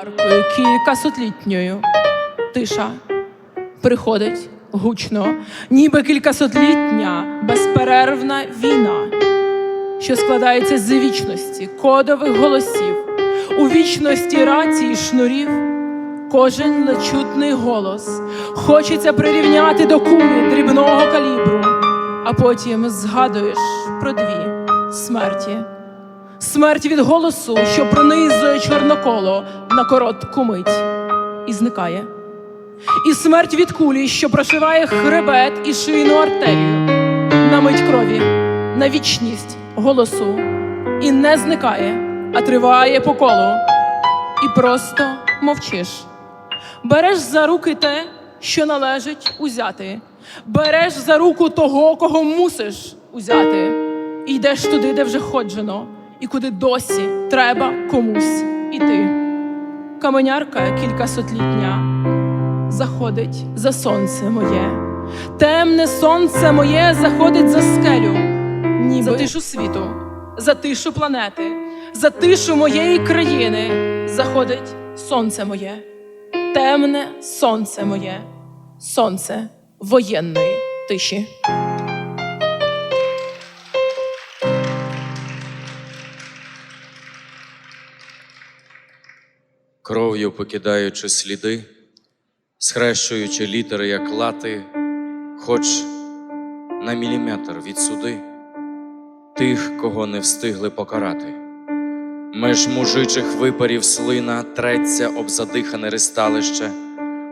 Аркою кількасотлітньою. Тиша приходить гучно, ніби кількасотлітня безперервна війна, що складається з вічності, кодових голосів, у вічності рації шнурів. Кожен нечутний голос хочеться прирівняти до кулі дрібного калібру, а потім згадуєш про дві смерті. Смерть від голосу, що пронизує чорноколо на коротку мить і зникає. І смерть від кулі, що прошиває хребет і шийну артерію, на мить крові, на вічність голосу, і не зникає, а триває по колу. І просто мовчиш. Береш за руки те, що належить узяти. Береш за руку того, кого мусиш узяти. І йдеш туди, де вже ходжено, і куди досі треба комусь іти. Каменярка кількасотлітня заходить за сонце моє. Темне сонце моє заходить за скелю, ніби за тишу світу, за тишу планети, за тишу моєї країни заходить сонце моє, темне сонце моє, сонце воєнної тиші. Кров'ю покидаючи сліди, схрещуючи літери, як лати, хоч на міліметр від суди тих, кого не встигли покарати. Меж мужичих випарів слина треться об задихане ристалище,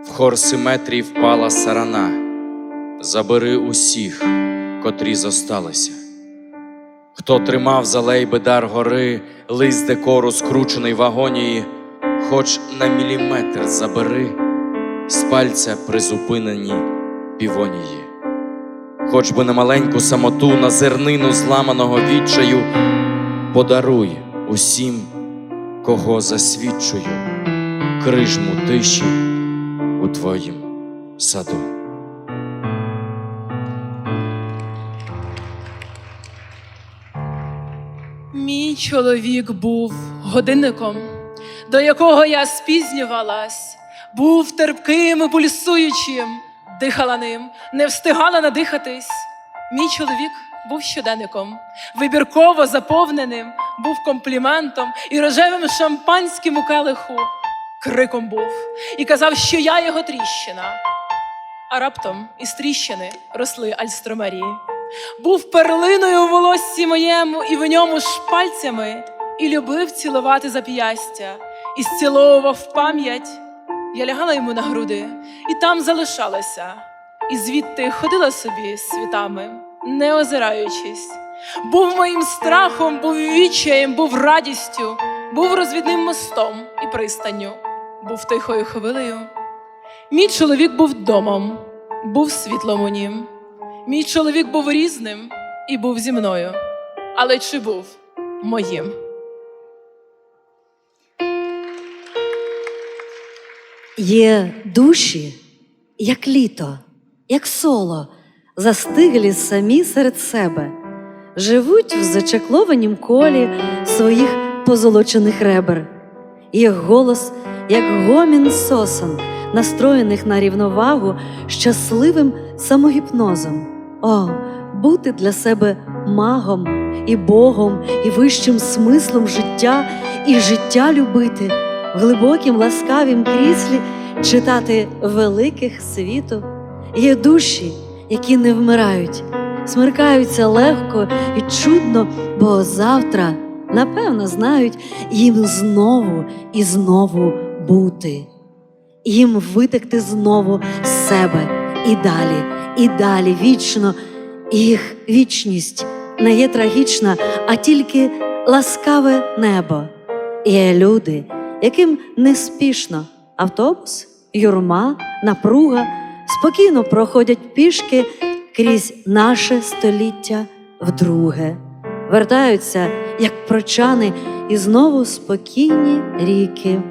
в хор симетрії впала сарана. Забери усіх, котрі зосталися. Хто тримав за лейби дар гори, лист декору скручений в агонії, хоч на міліметр забери з пальця призупинені півонії, хоч би на маленьку самоту, на зернину зламаного відчаю, подаруй усім, кого засвідчую, крижму тиші у твоїм саду. Мій чоловік був годинником, до якого я спізнювалась, був терпким і пульсуючим, дихала ним, не встигала надихатись. Мій чоловік був щоденником, вибірково заповненим, був компліментом і рожевим шампанським у келиху криком був і казав, що я його тріщина. А раптом із тріщини росли альстромарії. Був перлиною у волоссі моєму, і в ньому ж пальцями, і любив цілувати зап'ястя, і зціловував пам'ять. Я лягала йому на груди, і там залишалася, і звідти ходила собі світами, не озираючись. Був моїм страхом, був відчаєм, був радістю, був розвідним мостом і пристанню, був тихою хвилею. Мій чоловік був домом, був світлом у нім. Мій чоловік був різним і був зі мною, але чи був моїм? Є душі, як літо, як соло, застиглі самі серед себе, живуть в зачаклованім колі своїх позолочених ребер. Їх голос, як гомін сосон, настроєних на рівновагу щасливим самогіпнозом. О, бути для себе магом і Богом, і вищим смислом життя, і життя любити в глибокім ласкавім кріслі читати великих світу. Є душі, які не вмирають, смеркаються легко і чудно, бо завтра, напевно, знають їм знову і знову бути, їм витекти знову з себе і далі, і далі вічно. Їх вічність не є трагічна, а тільки ласкаве небо. Є люди, яким неспішно автобус, юрма, напруга спокійно проходять пішки крізь наше століття вдруге, вертаються, як прочани, і знову спокійні ріки,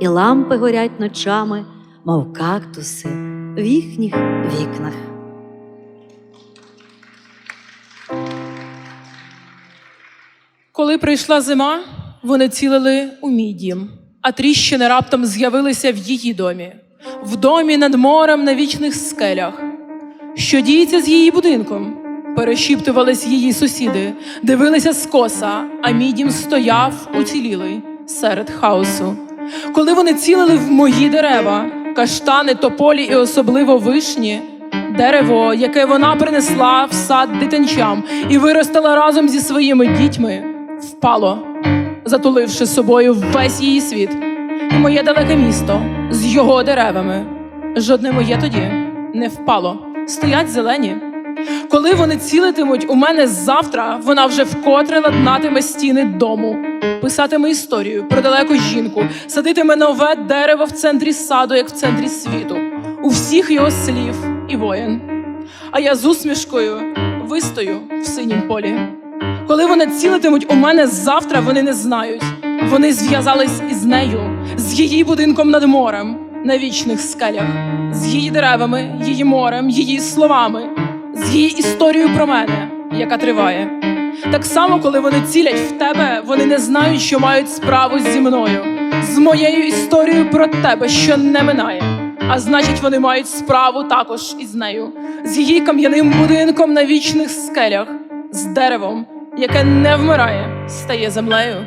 і лампи горять ночами, мов кактуси в їхніх вікнах. Коли прийшла зима, вони цілили у мій а тріщини раптом з'явилися в її домі, в домі над морем на вічних скелях. Що діється з її будинком? Перешіптувались її сусіди, дивилися скоса, а мій дім стояв уцілілий серед хаосу. Коли вони цілили в мої дерева, каштани, тополі і особливо вишні, дерево, яке вона принесла в сад дитинчам і виростила разом зі своїми дітьми, впало, затуливши собою весь її світ, і моє далеке місто з його деревами. Жодне моє тоді не впало, стоять зелені. Коли вони цілитимуть у мене завтра, вона вже вкотре ладнатиме стіни дому, писатиме історію про далеку жінку, садитиме нове дерево в центрі саду, як в центрі світу, у всіх його слів і воєн. А я з усмішкою вистою в синім полі. Коли вони цілитимуть у мене завтра, вони не знають. Вони зв'язались із нею, з її будинком над морем на вічних скелях, з її деревами, її морем, її словами, з її історією про мене, яка триває. Так само, коли вони цілять в тебе, вони не знають, що мають справу зі мною, з моєю історією про тебе, що не минає. А значить, вони мають справу також із нею, з її кам'яним будинком на вічних скелях, з деревом, яке не вмирає, стає землею,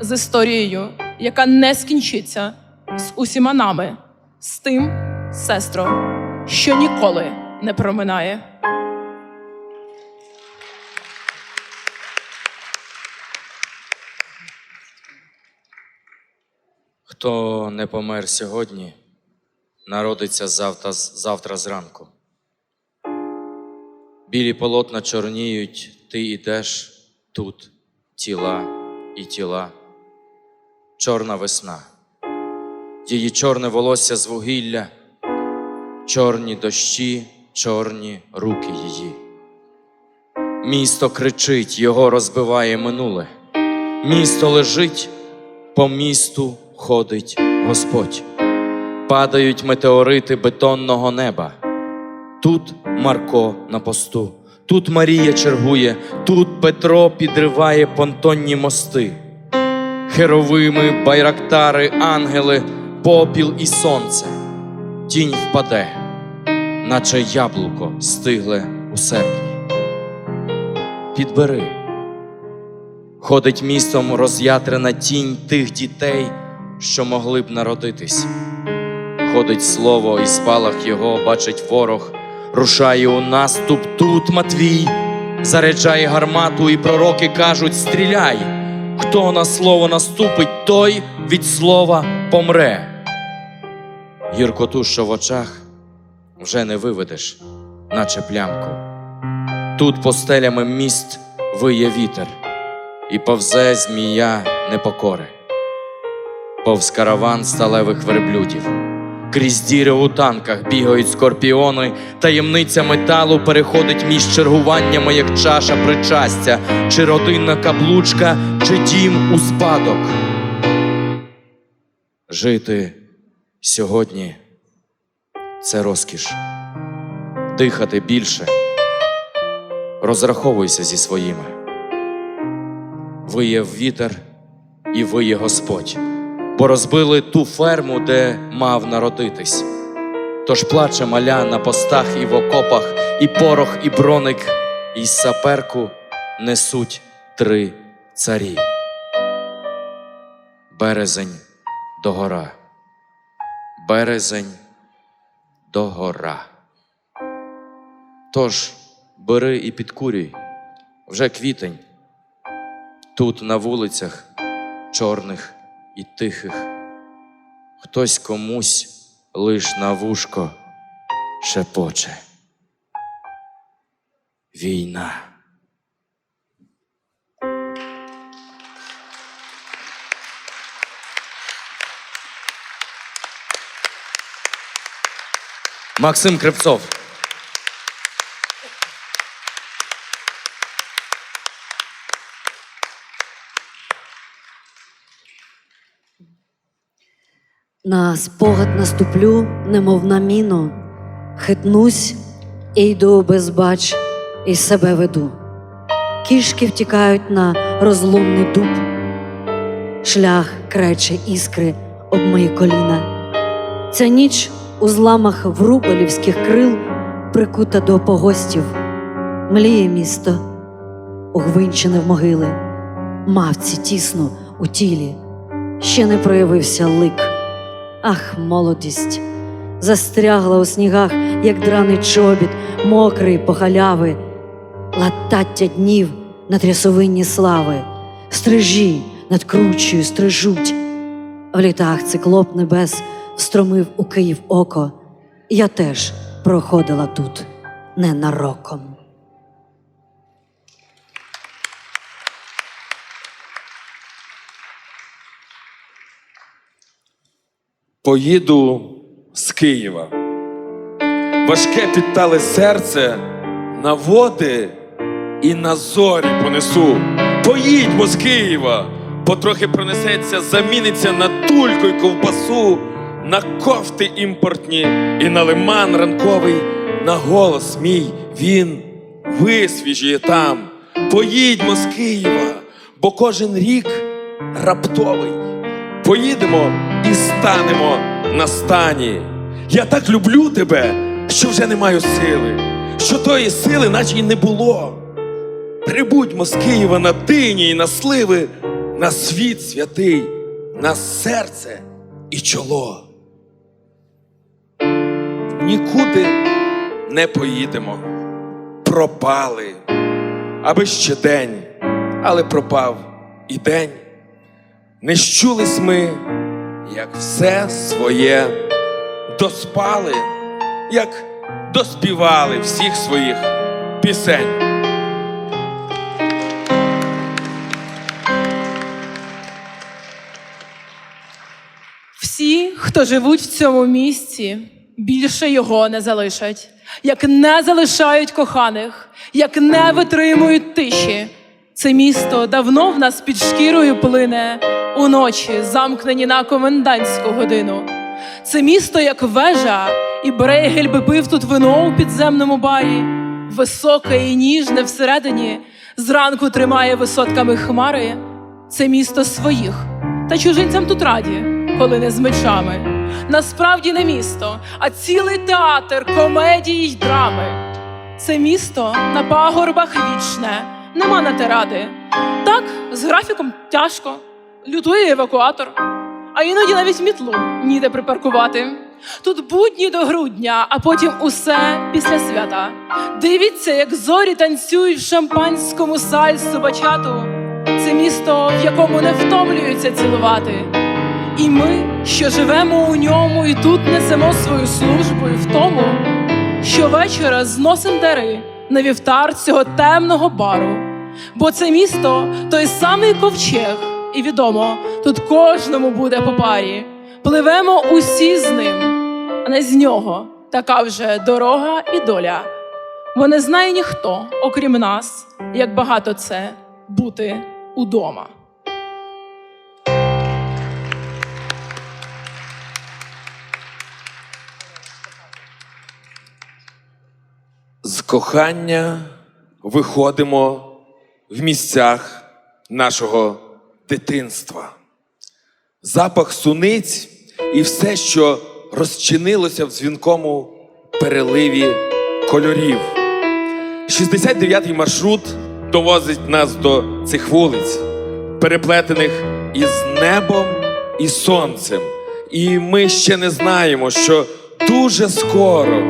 з історією, яка не скінчиться, з усіма нами, з тим, сестро, що ніколи не проминає. Хто не помер сьогодні, народиться завтра, завтра зранку. Білі полотна чорніють, ти ідеш тут, тіла і тіла. Чорна весна, її чорне волосся з вугілля, чорні дощі, чорні руки її. Місто кричить, його розбиває минуле. Місто лежить, по місту ходить Господь. Падають метеорити бетонного неба. Тут Марко на посту, тут Марія чергує, тут Петро підриває понтонні мости. Херовими, байрактари, ангели, попіл і сонце. Тінь впаде, наче яблуко стигле у серпні. Підбери. Ходить містом роз'ятрена тінь тих дітей, що могли б народитись. Ходить слово, і спалах його бачить ворог, рушає у наступ тут Матвій, заряджає гармату, і пророки кажуть: стріляй! Хто на слово наступить, той від слова помре. Гіркоту, що в очах, вже не виведеш, наче плямку. Тут постелями міст виє вітер і повзе змія непокори, повз караван сталевих верблюдів, крізь діри у танках бігають скорпіони, таємниця металу переходить між чергуваннями, як чаша причастя, чи родинна каблучка, чи дім у спадок. Жити сьогодні це розкіш, дихати більше, розраховуйся зі своїми. Виє вітер і виє Господь, бо розбили ту ферму, де мав народитись. Тож плаче маля на постах і в окопах, і порох, і броник, і саперку несуть три царі. Березень до гора, березень до гора. Тож бери і підкурюй, вже квітень. Тут на вулицях чорних і тихих, хтось комусь лиш на вушко шепоче. Війна. Максим Кривцов. На спогад наступлю, немов на міну, хитнусь і йду безбач, і себе веду. Кішки втікають на розломний дуб, шлях крече іскри об мої коліна. Ця ніч у зламах врубелівських крил прикута до погостів. Мліє місто, угвинчене в могили, мавці тісно у тілі, ще не проявився лик. Ах, молодість, застрягла у снігах, як драний чобіт, мокрий по халяви, латаття днів на трясовинні слави, стрижі над кручею стрижуть. В літах циклоп небес встромив у Київ око. Я теж проходила тут ненароком. Поїду з Києва. Важке підтале серце на води і на зорі понесу. Поїдьмо з Києва, потрохи пронесеться, заміниться на тульку й ковбасу, на кофти імпортні і на лиман ранковий, на голос мій він висвіжує там. Поїдьмо з Києва, бо кожен рік раптовий. Поїдемо і станемо на стані. Я так люблю тебе, що вже не маю сили, що тої сили, наче й не було. Прибудьмо з Києва на дині і на сливи, на світ святий, на серце і чоло. Нікуди не поїдемо, пропали, аби ще день, але пропав і день. Не щулись ми, як все своє доспали, як доспівали всіх своїх пісень. Всі, хто живуть в цьому місці, більше його не залишать, як не залишають коханих, як не витримують тиші. Це місто давно в нас під шкірою плине, уночі замкнені на комендантську годину. Це місто, як вежа, і Брейгель би пив тут вино у підземному барі, високе і ніжне всередині, зранку тримає висотками хмари. Це місто своїх, та чужинцям тут раді, коли не з мечами. Насправді не місто, а цілий театр комедії й драми. Це місто на пагорбах вічне, нема на те ради. Так, з графіком тяжко, лютує евакуатор, а іноді навіть мітлу ніде припаркувати. Тут будні до грудня, а потім усе після свята. Дивіться, як зорі танцюють в шампанському сальсу бачату. Це місто, в якому не втомлюються цілувати. І ми, що живемо у ньому, і тут несемо свою службу і в тому, щовечора зносим дари на вівтар цього темного бару. Бо це місто той самий ковчег, і відомо, тут кожному буде по парі. Пливемо усі з ним, а не з нього така вже дорога і доля. Бо не знає ніхто, окрім нас, як багато це бути удома. З кохання виходимо в місцях нашого дитинства. Запах суниць і все, що розчинилося в дзвінкому переливі кольорів. 69-й маршрут довозить нас до цих вулиць, переплетених із небом і сонцем. І ми ще не знаємо, що дуже скоро,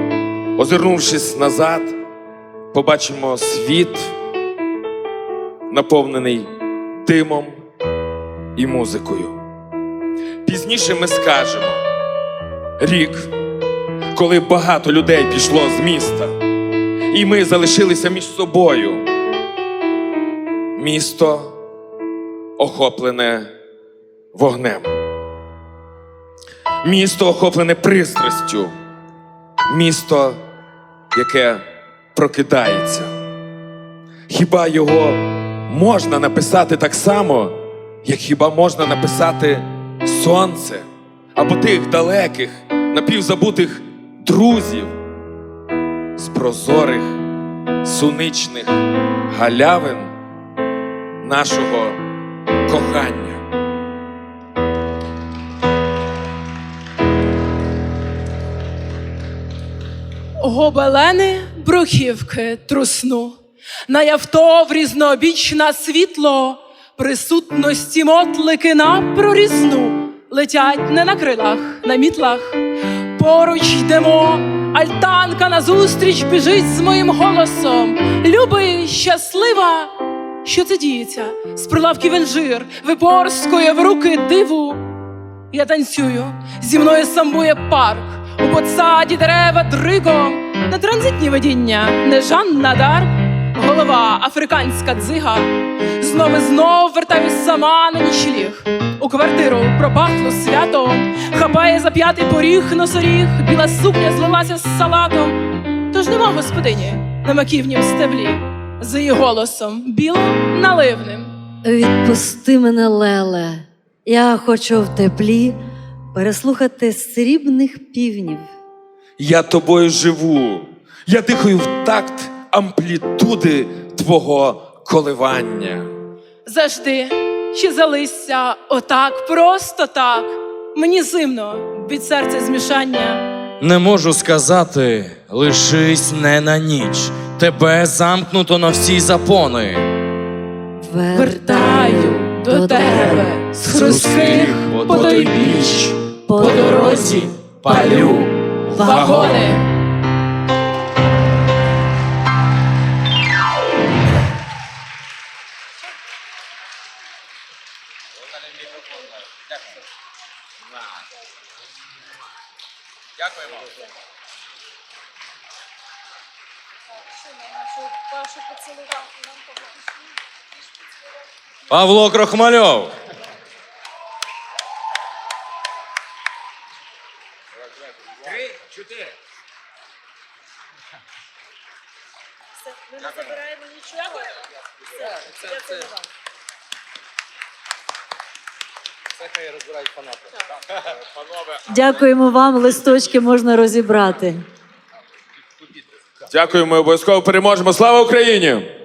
озирнувшись назад, побачимо світ, наповнений димом і музикою. Пізніше ми скажемо рік, коли багато людей пішло з міста, і ми залишилися між собою. Місто охоплене вогнем. Місто охоплене пристрастю. Місто, яке прокидається. Хіба його можна написати так само, як хіба можна написати сонце або тих далеких, напівзабутих друзів з прозорих, суничних галявин нашого кохання? Гобелени брухівки трусну, на явто в різнобічне світло присутності мотлики на прорізну, летять не на крилах, на мітлах. Поруч йдемо, альтанка назустріч біжить з моїм голосом. Люби, щаслива, що це діється? З прилавків інжир випорскує в руки диву. Я танцюю, зі мною самбує парк, у подсаді дерева дригом, на транзитні видіння не Жанна Дарк, голова африканська дзига. Знов і знов вертаюсь сама на нічліг. У квартиру пропахло святом, хапає за п'ятий поріг носоріг, біла сукня злилася з салатом. Тож нема господині на маківнім стеблі, з її голосом білим наливним. Відпусти мене, Леле. Я хочу в теплі переслухати срібних півнів. Я тобою живу. Я дихаю в такт амплітуди твого коливання. Завжди чи залися отак, просто так. Мені зимно від серця змішання. Не можу сказати, лишись не на ніч. Тебе замкнуто на всі запони. Вертаю до тебе з хрустких потойбіч, по по дорозі палю вагони. Павло Крохмальов. Дякуємо вам, листочки можна розібрати. Дякую, ми обов'язково переможемо. Слава Україні!